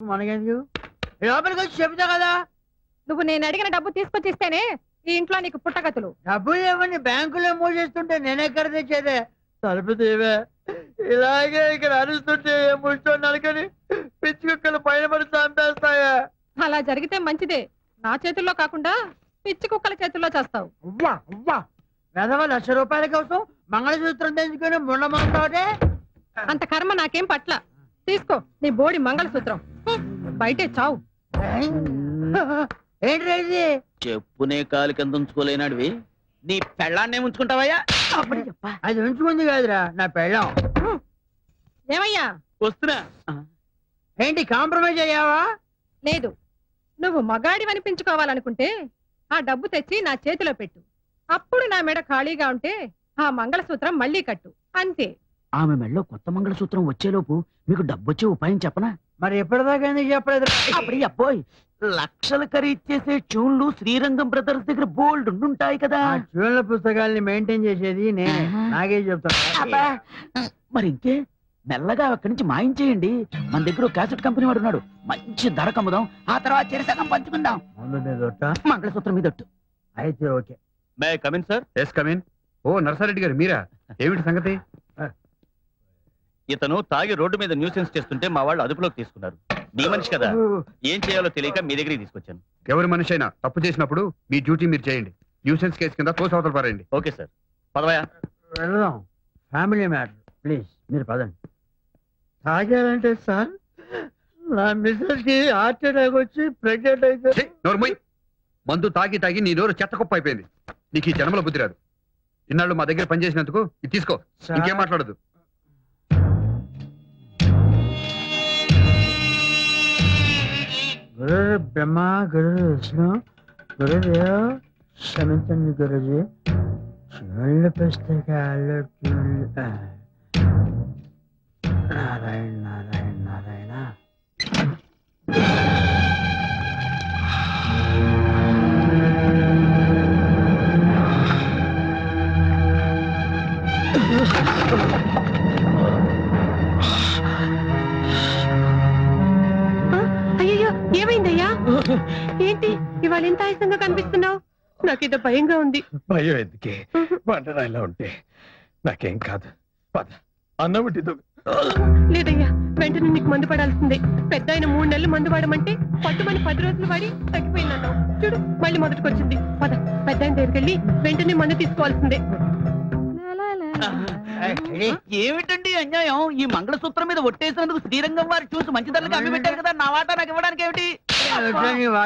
మనకెందుకు? లోపలికి వచ్చి చెబుతా కదా? నువ్వు నేను అడిగిన డబ్బు తీసుకొచ్చి ఇస్తేనే ఈ ఇంట్లో నీకు పుట్టగతులు. డబ్బులు ఏమని బ్యాంకులో మూసేస్తుంటే నేనెక్కడ తెచ్చేదే. తలుపు తీవే. ఇలాగే ఇక్కడ అరుస్తుంటే ముష్టో నరకని పిచ్చి కుక్కలు పైన పడి చంపేస్తాయా. అలా జరిగితే మంచిదే. నా చేతుల్లో కాకుండా పిచ్చి కుక్కల చేతుల్లో చేస్తావు. అవ్వా అవ్వా. వెధవ లక్ష రూపాయల కోసం మంగళసూత్రం తెంచుకొని ముండమంటావుటే అంత కర్మ నాకేం పట్ల. తీసుకో నీ బోడి మంగళసూత్రం. బయటే చావు. ఏంటి చెప్పునే కాలు కింద ఉంచుకోలేనాడివి. నీ పెళ్ళాన్నే ఉంచుకుంటావయ్యా అప్పుడు చెప్పా అది ఉంచుకుంది కాదురా నా పెళ్ళం. ఏమయ్యా? వస్తున్నా. ఏంటి కాంప్రమైజ్ అయ్యావా? లేదు. నువ్వు మగాడి అనిపించుకోవాలనుకుంటే ఆ డబ్బు తెచ్చి నా చేతిలో పెట్టు. అప్పుడు నా మెడ ఖాళీగా ఉంటే ఆ మంగళసూత్రం మళ్ళీ కట్టు. అంతే. ఆమె మెళ్ళో కొత్త మంగళసూత్రం వచ్చేలోపు మీకు డబ్బొచ్చే ఉపాయం చెప్పనా? మరి ఎప్పటిదాకా ఎందుకు చెప్పలేదు? అప్పుడు అబ్బోయ్ లక్షలు ఖరీదు చేసే ట్యూన్లు శ్రీరంగం బ్రదర్స్ దగ్గర బోల్డ్ ఉండుంటాయి కదా. చూడల పుస్తకాల్ని మెయింటైన్ చేసేది నేనే. అబ్బా. చెప్తాను మరి ఇంకే? మెల్లగా అక్కడి నుంచి మాయించేయండి మన దగ్గర ఒక క్యాసెట్ కంపెనీ వాడు ఉన్నాడు. మంచి ధర కమ్ముదాం. ఆ తర్వాత చెరసగం పంచుకుందాం. మంగళసూత్రం మీద. అయితే okay. May come in sir yes come in ఓ నర్సారెడ్డి గారు మీరా? ఏమిటి సంగతి? ఇతను తాగి రోడ్డు మీద న్యూసెన్స్ చేస్తుంటే మా వాళ్ళు అదుపులోకి తీసుకున్నారు. నీ మనిషి కదా. ఏం చేయాలో తెలియక మీ దగ్గరికి తీసుకొచ్చాను. ఎవరి మనిషి అయినా తప్పు చేసినప్పుడు మీ డ్యూటీ మీరు చేయండి. న్యూసెన్స్ కేసు కింద తోసి అవతల పారేయండి. Okay sir. పదవయా వెళ్దాం. ఫ్యామిలీ మ్యాటర్ ప్లీజ్ మీరు పదండి. తాగారంటే సార్ నా మిస్సెస్కి హార్ట్ అటాక్ వచ్చి ప్రెగ్నెంట్ అయితే ఛీ. మందు తాగి తాగి నీ నోరు చెత్త కుప్ప అయిపోయింది నీకు ఈ జన్మలో బుద్ధి రాదు. ఇన్నాళ్ళు మా దగ్గర పనిచేసినందుకు ఇది తీసుకో. ఇంకేం మాట్లాడదు బ్రహ్మ గురు విష్ణు గురుదేవ్ క్షమించండి గురుజీ శివుళ్ళు పుస్తకాలు చూళ్ళు నారాయణ నారాయణ నారాయణ. ఏంటి? ఇవాళ ఎంత ఆయాసంగా కనిపిస్తున్నావు? నాకేదో భయంగా ఉంది. భయం ఎందుకే? వంటరాయిలా ఉంటే నాకేం కాదు. పద. అన్నం వడ్డీతో. లేదయ్యా వెంటనే నీకు మందు పడాల్సిందే. పెద్ద ఆయన మూడు నెలలు మందు వాడమంటే పట్టుమని పది రోజులు వాడి తగ్గిపోయిందన్నావు చూడు మళ్ళీ మొదటికొచ్చింది. పద పెద్ద ఆయన దగ్గరికి వెళ్ళి వెంటనే మందు తీసుకోవాల్సిందే. ఏమిటండి అన్యాయం ఈ మంగళసూత్రం మీద ఒట్టేసినందుకు శ్రీరంగం వారు చూసి మంచి ధరలకు అమ్మి పెట్టారు కదా నా వాటా నాకు ఇవ్వడానికి ఏమిటి?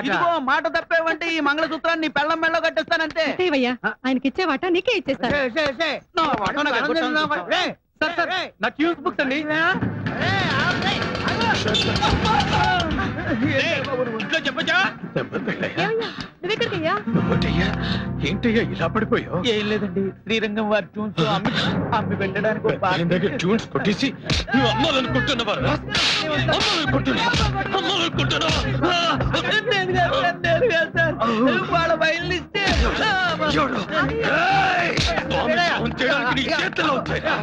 ఇదిగో మాట తప్పేవంటే ఈ మంగళసూత్రాన్ని పెళ్ళం మెళ్ళో కట్టేస్తానంతే ఆయనకి ఇచ్చే వాటా నీకే ఇచ్చేస్తాను. నా వాటా నాకు సార్ సార్ నా బుక్స్ అండి. ఇంట్లో చెప్పచ్చా? ఏమయ్యా? ఏంటయ్యా ఇలా పడిపోయావు? ఏం లేదండి శ్రీరంగం వారి చూసి అమ్మి అమ్మి పెట్టడానికి ఒక దగ్గర ట్యూన్స్ కొట్టేసి నువ్వు అమ్మాలనుకుంటున్నావా అమ్మాలనుకుంటున్నావా అమ్మాలనుకుంటున్నావా నేను కాదు, నేను కాదు సార్. వాళ్ళ బయలు ఇస్తే ఎవడు? ఏయ్! స్వామి సేవం చేయడానికి నీ చేతిలో వచ్చాయా?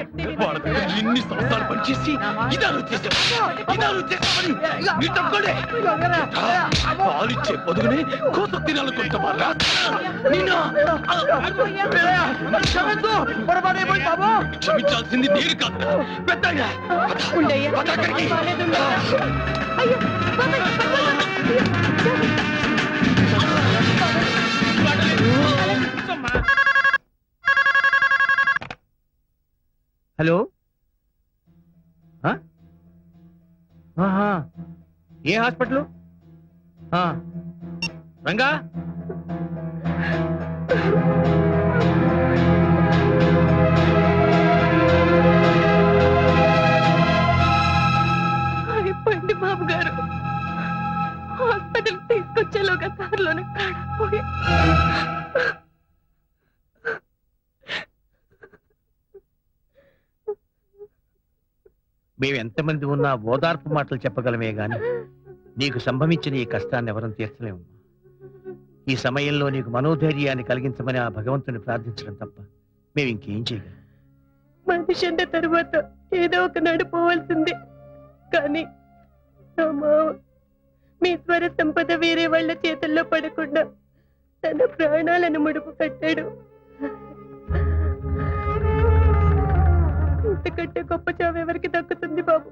వాళ్ళ దగ్గర ఇన్ని సంవత్సరాలు పనిచేసి చేసావు చేసావని నీ పాలిచ్చే పొదుగునే కోత తినాలనుకుంటావా నిన్ను క్షమించు, పొరపాటైపోయింది బాబు. క్షమించాల్సింది నేను కాదు పెద్ద ఉండయ్యా అక్కడికి బాలేదు, ఉండయ్యా. అయ్యో బాబాయ్, హలో. ఏ హాస్పిటల్ ఆ. రంగా అయిపోయింది బాబు గారు హాస్పిటల్ తీసుకొచ్చేలోగా కారులోనే కాడపోయి. మేము ఎంతమంది ఉన్నా ఓదార్పు మాటలు చెప్పగలమే గాని నీకు సంభవించిన ఈ కష్టాన్ని ఎవరం తీర్చలేము ఈ సమయంలో నీకు మనోధైర్యాన్ని కలిగించమని ఆ భగవంతుని ప్రార్థించడం తప్ప మేము ఇంకేం చేయగలం? మనిషి అంటే తరువాత ఏదో ఒక నడిపోవాల్సిందే కానీ నా మావ మీ స్వర సంపద వేరే వాళ్ళ చేతుల్లో పడకుండా తన ప్రాణాలను ముడుపు కట్టాడు. ఇంతకంటే గొప్ప చావు ఎవరికి దక్కుతుంది బాబు?